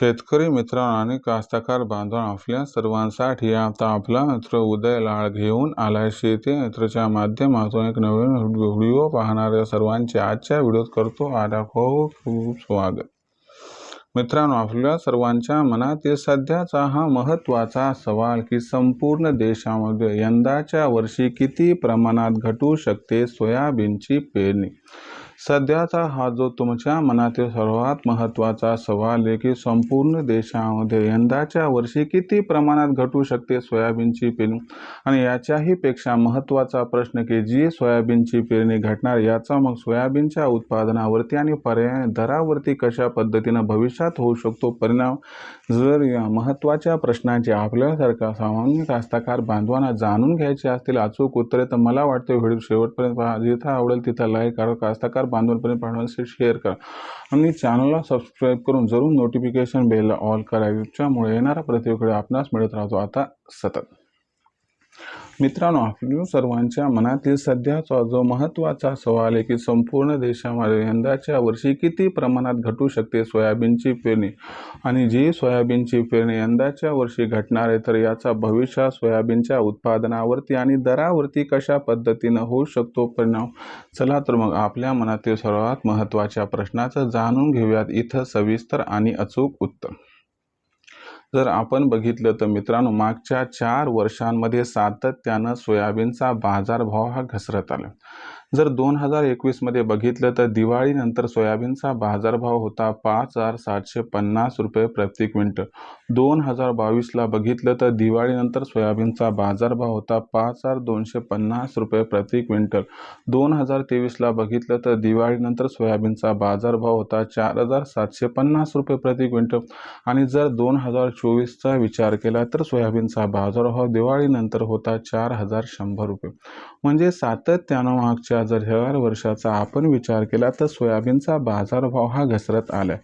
शेतकरी मित्रांनो आणि कास्तकार बांधवांनो आपल्या सर्वांसाठी आता आपला मित्र उदय लाळ घेऊन आलाय शेती मित्रच्या माध्यमातून. एक नवीन व्हिडिओ पाहणाऱ्या सर्वांचे आजच्या व्हिडिओत करतो आला खूप खूप स्वागत. मित्रांनो आपल्या सर्वांच्या मनातील सध्याचा हा महत्त्वाचा सवाल की संपूर्ण देशामध्ये यंदाच्या वर्षी किती प्रमाणात घटू शकते सोयाबीनची पेरणी? सध्याचा हा जो तुमच्या मनातील सर्वात महत्त्वाचा सवाल आहे की संपूर्ण देशामध्ये यंदाच्या वर्षी किती प्रमाणात घटू शकते सोयाबीनची पेरणी? आणि याच्याही पेक्षा महत्त्वाचा प्रश्न की जी सोयाबीनची पेरणी घटणार याचा मग सोयाबीनच्या उत्पादनावरती आणि पर्याय दरावरती कशा पद्धतीनं भविष्यात होऊ शकतो परिणाम? जर या महत्त्वाच्या प्रश्नांची आपल्यासारखा सामान्य कास्तकार बांधवांना जाणून घ्यायचे असतील अचूक उत्तरे तर मला वाटते व्हिडिओ शेवटपर्यंत पहा. जिथं आवडेल तिथं लाईक करा. कास्तकार बांधवांपर्यंत पाठवण्यासाठी शेअर करा. आणि चॅनलला सबस्क्राईब करून जरूर नोटिफिकेशन बेलला ऑल करा. याच्यामुळे येणारा प्रतिक्रिया आपणास मिळत राहतो. आता सतत. मित्रांनो आपल्या सर्वांच्या मनातील सध्याचा जो महत्त्वाचा सवाल आहे की संपूर्ण देशामध्ये यंदाच्या वर्षी किती प्रमाणात घटू शकते सोयाबीनची पेरणी? आणि जी सोयाबीनची पेरणी यंदाच्या वर्षी घटणार आहे तर याचा भविष्यात सोयाबीनच्या उत्पादनावरती आणि दरावरती कशा पद्धतीनं होऊ शकतो परिणाम? चला तर मग आपल्या मनातील सर्वात महत्त्वाच्या प्रश्नाचं जाणून घेऊयात. इथं सविस्तर आणि अचूक उत्तर. जर आपण बघितलं तर मित्रांनो मागच्या चार वर्षांमध्ये सातत्यानं सोयाबीनचा बाजारभाव हा घसरत आला. जर दोन हजार एकवीसमध्ये बघितलं तर दिवाळीनंतर सोयाबीनचा बाजारभाव होता पाच हजार सातशे पन्नास रुपये प्रति क्विंटल. दोन हजार बावीसला बघितलं तर दिवाळीनंतर सोयाबीनचा बाजारभाव होता पाच हजार दोनशे पन्नास रुपये प्रति क्विंटल. दोन हजार तेवीसला बघितलं तर दिवाळीनंतर सोयाबीनचा बाजारभाव होता चार हजार सातशे पन्नास रुपये प्रति क्विंटल. आणि जर दोन हजार चोवीसचा विचार केला तर सोयाबीनचा बाजारभाव दिवाळीनंतर होता चार हजार शंभर रुपये. म्हणजे सातत्यानं मागच्या जर चार वर्षाचा आपण विचार केला तर सोयाबीनचा बाजारभाव हा घसरत आला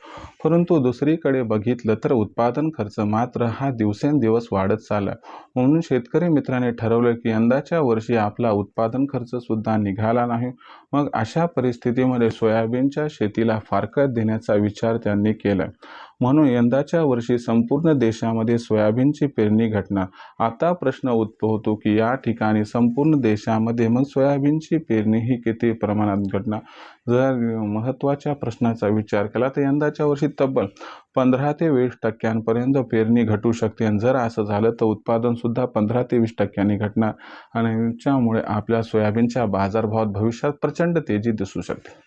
परंतु दुसरीकडे बघितलं तर उत्पादन खर्च मात्र हा दिवसेंदिवस वाढत चालला म्हणून शेतकरी मित्राने ठरवलं की यंदाच्या वर्षी आपला उत्पादन खर्च सुद्धा निघाला नाही. मग अशा परिस्थितीमध्ये सोयाबीनच्या शेतीला फारकत देण्याचा विचार त्यांनी केला म्हणून यंदाच्या वर्षी संपूर्ण देशामध्ये सोयाबीनची पेरणी घटणार आता प्रश्न उद्भवतो की या ठिकाणी संपूर्ण देशामध्ये मग सोयाबीनची पेरणी ही किती प्रमाणात घटणार जर महत्त्वाच्या प्रश्नाचा विचार केला तर यंदाच्या वर्षी तब्बल पंधरा ते वीस टक्क्यांपर्यंत पेरणी घटू शकते. आणि जर असं झालं तर उत्पादनसुद्धा पंधरा ते वीस टक्क्यांनी घटणार. आणि त्यामुळे आपल्या सोयाबीनच्या बाजारभावात भविष्यात प्रचंड तेजी दिसू शकते.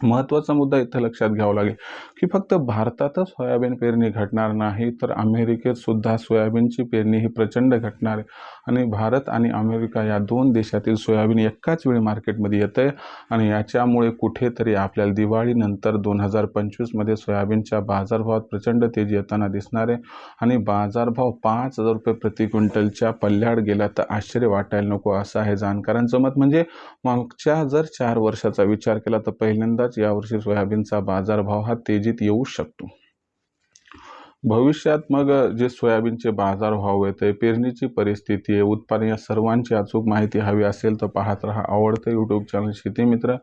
महत्त्वाचा मुद्दा इथं लक्षात घ्यावा लागेल की फक्त भारतातच सोयाबीन पेरणी घटणार नाही तर अमेरिकेत सुद्धा सोयाबीनची पेरणी ही प्रचंड घटणार आहे. आणि भारत आणि अमेरिका या दोन देशातील सोयाबीन एकाच वेळी मार्केटमध्ये येतं आहे आणि याच्यामुळे कुठेतरी आपल्याला दिवाळीनंतर दोन हजार पंचवीसमध्ये सोयाबीनच्या बाजारभावात प्रचंड तेजी येताना दिसणार आहे. आणि बाजारभाव पाच हजार रुपये प्रति क्विंटलच्या पल्ल्याड गेला तर आश्चर्य वाटायला नको असं आहे जाणकारांचं मत. म्हणजे मागच्या जर चार वर्षाचा विचार केला तर पहिल्यांदा यावर्षी सोयाबीनचा बाजारभाव हा तेजीत येऊ शकतो. भविष्यात मग जे सोयाबीनचे बाजारभाव आहेत पेरणीची परिस्थिती आहे उत्पादन या सर्वांची अचूक माहिती हवी असेल तर पाहत राहा आवडतं यूट्यूब चॅनल शेती मित्र.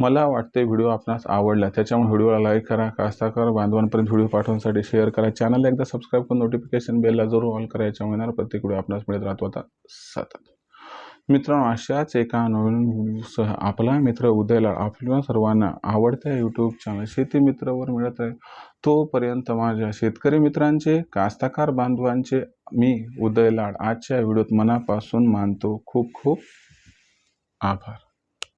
मला वाटते व्हिडिओ आपणास आवडला त्याच्यामुळे व्हिडिओला लाईक करा कास्ताकार बांधवांपर्यंत व्हिडिओ पाठवण्यासाठी शेअर करा. चॅनलला एकदा सबस्क्राईब करून नोटिफिकेशन बेलला जरूर ऑन करा याच्यामुळे येणार प्रत्येक व्हिडिओ आपणास मिळत राहतो. आता सतत. मित्रांनो अशाच एका नवीन व्हिडिओसह आपला मित्र उदयला आपल्या सर्वांना आवडत्या यूट्यूब चॅनल शेती मित्रवर मिळत आहे. तोपर्यंत माझ्या शेतकरी मित्रांचे कास्ताकार बांधवांचे मी उदय लाड आजच्या व्हिडिओत मनापासून मानतो खूप खूप आभार.